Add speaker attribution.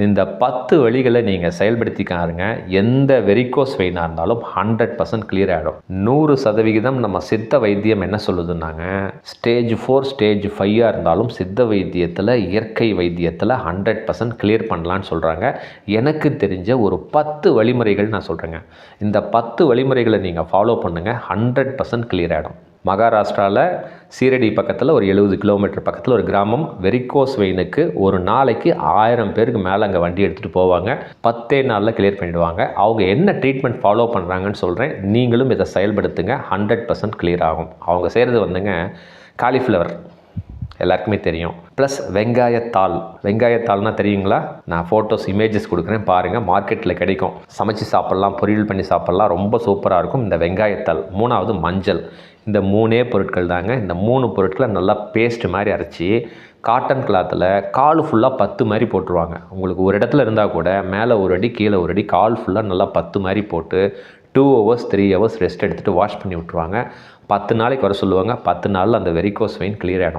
Speaker 1: இந்த பத்து வழிகளை நீங்கள் செயல்படுத்திக்காருங்க எந்த வெரிகோஸ் வெயினாக இருந்தாலும் ஹண்ட்ரட் பர்சன்ட் கிளியர் ஆகிடும் நூறு சதவிகிதம் நம்ம சித்த வைத்தியம் என்ன சொல்லுதுன்னாங்க? ஸ்டேஜ் ஃபோர் ஸ்டேஜ் ஃபைவாக இருந்தாலும் சித்த வைத்தியத்தில் இயற்கை வைத்தியத்தில் ஹண்ட்ரட் பர்சன்ட் கிளியர் பண்ணலான்னு சொல்கிறாங்க எனக்கு தெரிஞ்ச ஒரு பத்து வழிமுறைகள் நான் சொல்கிறேங்க இந்த பத்து வழிமுறைகளை நீங்கள் ஃபாலோ பண்ணுங்கள் ஹண்ட்ரட் பர்சன்ட் கிளியர் ஆகிடும் மகாராஷ்டிராவில் சீரடி பக்கத்தில் ஒரு எழுபது கிலோமீட்டர் பக்கத்தில் ஒரு கிராமம். வெரிகோஸ் வெயினுக்கு ஒரு நாளைக்கு ஆயிரம் பேருக்கு மேலே அங்கே வண்டி எடுத்துகிட்டு போவாங்க. பத்தே நாளில் கிளியர் பண்ணிடுவாங்க. அவங்க என்ன ட்ரீட்மெண்ட் ஃபாலோ பண்ணுறாங்கன்னு சொல்கிறேன் நீங்களும் இதை செயல்படுத்துங்க. ஹண்ட்ரட் பர்சன்ட் கிளியர் ஆகும். அவங்க செய்கிறது வந்துங்க காலிஃப்ளவர் எல்லாருக்குமே தெரியும். ப்ளஸ் வெங்காயத்தாள். வெங்காயத்தாள்னா தெரியுங்களா? நான் ஃபோட்டோஸ் இமேஜஸ் கொடுக்குறேன் பாருங்கள் மார்க்கெட்டில் கிடைக்கும். சமைச்சு சாப்பிட்லாம் பொரியல் பண்ணி சாப்பிட்லாம் ரொம்ப சூப்பராக இருக்கும் இந்த வெங்காயத்தாள். மூணாவது மஞ்சள். இந்த மூணே பொருட்கள் தாங்க. இந்த மூணு பொருட்களை நல்லா பேஸ்ட் மாதிரி அரைச்சி காட்டன் கிளாத்தில் கால் ஃபுல்லாக பத்து மாதிரி போட்டுருவாங்க. உங்களுக்கு ஒரு இடத்துல இருந்தால் கூட மேலே ஒரு அடி கீழே ஒரு அடி கால் ஃபுல்லாக நல்லா பத்து மாதிரி போட்டு two hours three hours rest எடுத்துகிட்டு வாஷ் பண்ணி விட்ருவாங்க பத்து நாளைக்கு வர சொல்லுவாங்க. பத்து நாளில் அந்த வெரிகோஸ் வெயின் கிளியர் ஆகிடும்